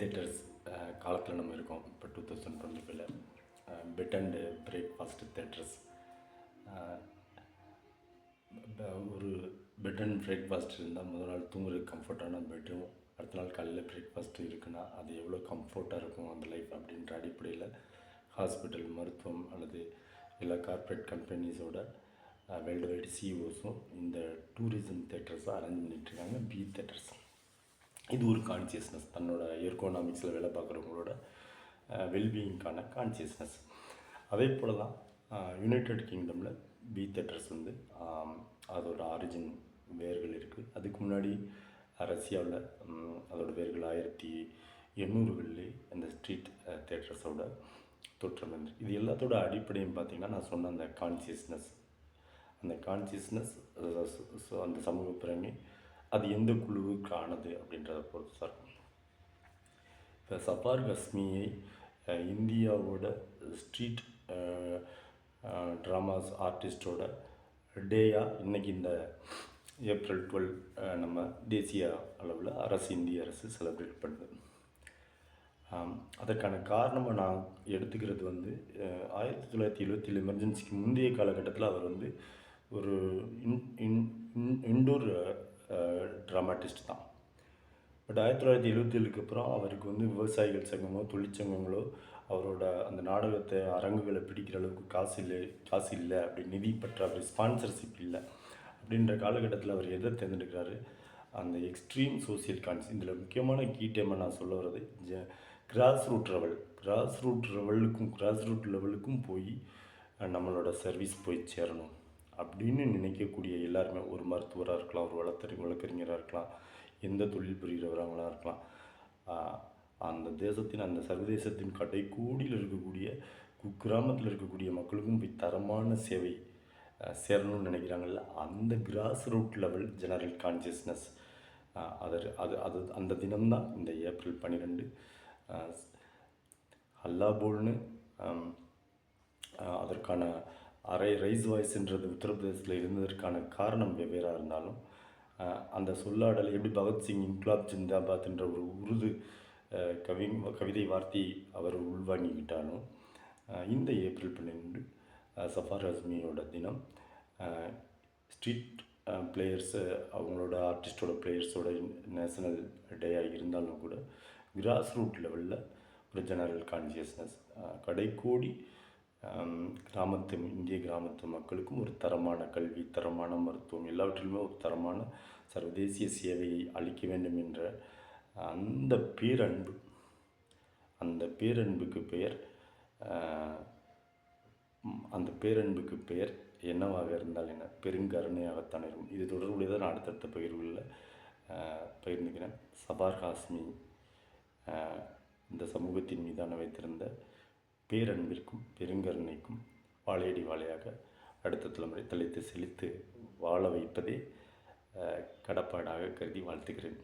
Theatres uh, காலத்தில் நம்ம இருக்கோம். இப்போ டூ தௌசண்ட் டுவெண்ட்டி ஃபைவ்ல பெட் அண்டு பிரேக்ஃபாஸ்ட் தேட்டர்ஸ் ஒரு பெட் அண்ட் பிரேக்ஃபாஸ்ட் இருந்தால் முதல் நாள் தூங்குறதுக்கு கம்ஃபர்ட்டான பெட்டும் அடுத்த நாள் காலையில் பிரேக்ஃபாஸ்ட் இருக்குன்னா அது எவ்வளோ கம்ஃபர்ட்டாக இருக்கும் அந்த லைஃப் அப்படின்ற அடிப்படையில் ஹாஸ்பிட்டல் மருத்துவம் அல்லது எல்லா கார்ப்பரேட் கம்பெனிஸோட வேர்ல்டு வைடு சிஇஓஸும் இந்த டூரிசம் தேட்டர்ஸும் அரேஞ்ச் பண்ணிகிட்ருக்காங்க பி தேட்டர்ஸ் இது ஒரு கான்சியஸ்னஸ் தன்னோட எர்கோனாமிக்ஸில் வேலை பார்க்குறவங்களோட வெல்பீயிங்க்கான கான்சியஸ்னஸ் அதே போல் தான் யுனைடெட் கிங்டமில் பி தேட்டர்ஸ் வந்து அதோட ஆரிஜின் வேர்கள் இருக்குது அதுக்கு முன்னாடி ரஷ்யாவில் அதோட வேர்கள் ஆயிரத்தி எண்ணூறுகளிலே அந்த ஸ்ட்ரீட் தேட்டர்ஸோட தோற்றம் வந்து. இது எல்லாத்தோட அடிப்படையும் பார்த்திங்கன்னா நான் சொன்ன அந்த கான்சியஸ்னஸ் அந்த கான்சியஸ்னஸ் அந்த சமூக பிறமை அது எந்த குழுவுக்கு ஆனது அப்படின்றத பொறுத்து சார் இப்போ சஃபார் ஹஸ்மியை இந்தியாவோட ஸ்ட்ரீட் ட்ராமாஸ் ஆர்டிஸ்டோட டேயாக இன்னைக்கு இந்த ஏப்ரல் டுவெல் நம்ம தேசிய அளவில் அரசு இந்திய அரசு செலிப்ரேட் பண்ணுது. அதற்கான காரணமாக நான் எடுத்துக்கிறது வந்து ஆயிரத்தி தொள்ளாயிரத்தி எழுபத்தில் எமர்ஜென்சிக்கு முந்தைய காலகட்டத்தில் அவர் வந்து ஒரு ட்ராமாட்டிஸ்ட் தான். பட் ஆயிரத்தி தொள்ளாயிரத்தி எழுபத்தேழுக்கு அப்புறம் அவருக்கு வந்து விவசாயிகள் சங்கமோ தொழிற்சங்கங்களோ அவரோட அந்த நாடகத்தை அரங்குகளை பிடிக்கிற அளவுக்கு காசு இல்லை காசு இல்லை அப்படி நிதி பற்றாக்குறை ஸ்பான்சர்ஷிப் இல்லை அப்படின்ற காலகட்டத்தில் அவர் எதை தேர்ந்தெடுக்கிறாரு? அந்த எக்ஸ்ட்ரீம் சோசியல் கான்ஸ் இதில் முக்கியமான கீ டைமை நான் சொல்ல வர்றது ஜ grass root level grass root லெவலுக்கும் grass root லெவலுக்கும் போய் நம்மளோட சர்வீஸ் போய் சேரணும். அப்படின்னு நினைக்கக்கூடிய எல்லாருமே ஒரு மருத்துவராக இருக்கலாம் ஒரு வழக்கறி வழக்கறிஞராக இருக்கலாம் எந்த தொழில் புரிகிறவராங்களாக இருக்கலாம். அந்த தேசத்தின் அந்த சர்வதேசத்தின் கடைக்கூடியில் இருக்கக்கூடிய குக்கிராமத்தில் இருக்கக்கூடிய மக்களுக்கும் போய் தரமான சேவை சேரணும்னு நினைக்கிறாங்கல்ல அந்த grass root level general consciousness அது அது அது அந்த தினம்தான் இந்த ஏப்ரல் பன்னிரெண்டு அல்லாபோல்னு போல்னு அதற்கான அரை ரைஸ் வாய்ஸ்ன்றது உத்தரப்பிரதேசத்தில் இருந்ததற்கான காரணம் வெவ்வேறாக இருந்தாலும் அந்த சொல்லாடல் எப்படி பகத்சிங் இன்க்லாப் ஜிந்தாபாத்ன்ற ஒரு உருது கவி கவிதை வார்த்தையை அவர் உள்வாங்கிக்கிட்டாலும் இந்த ஏப்ரல் பன்னெண்டு சஃபார் அஸ்மியோட தினம் ஸ்ட்ரீட் பிளேயர்ஸு அவங்களோட ஆர்டிஸ்டோட பிளேயர்ஸோட நேஷனல் டேயாக இருந்தாலும் கூட கிராஸ் ரூட் லெவலில் ஒரு ஜெனரல் கான்சியஸ்னஸ் கடைக்கோடி கிராமத்து இந்திய கிராமத்து மக்களுக்கும் ஒரு தரமான கல்வி தரமான மருத்துவம் எல்லாவற்றிலுமே ஒரு தரமான சர்வதேசிய சேவையை அளிக்க வேண்டும் என்ற அந்த பேரன்பு அந்த பேரன்புக்கு பெயர் அந்த பேரன்புக்கு பெயர் என்னவாக இருந்தால் என்ன? பெருங்கருணையாகத்தான் இருக்கும். இது தொடர்புடையதான் நான் அடுத்தடுத்த பகிர்வுகளில் பகிர்ந்துக்கிறேன். சபார் ஹாஸ்மி இந்த சமூகத்தின் மீதான வைத்திருந்த பேரன்பிற்கும் பெருங்கருணைக்கும் வாழையடி வாழையாக அடுத்த தலைமுறை தலைத்து செழித்து வாழ வைப்பதே கடப்பாடாக கருதி வாழ்த்துகிறேன்.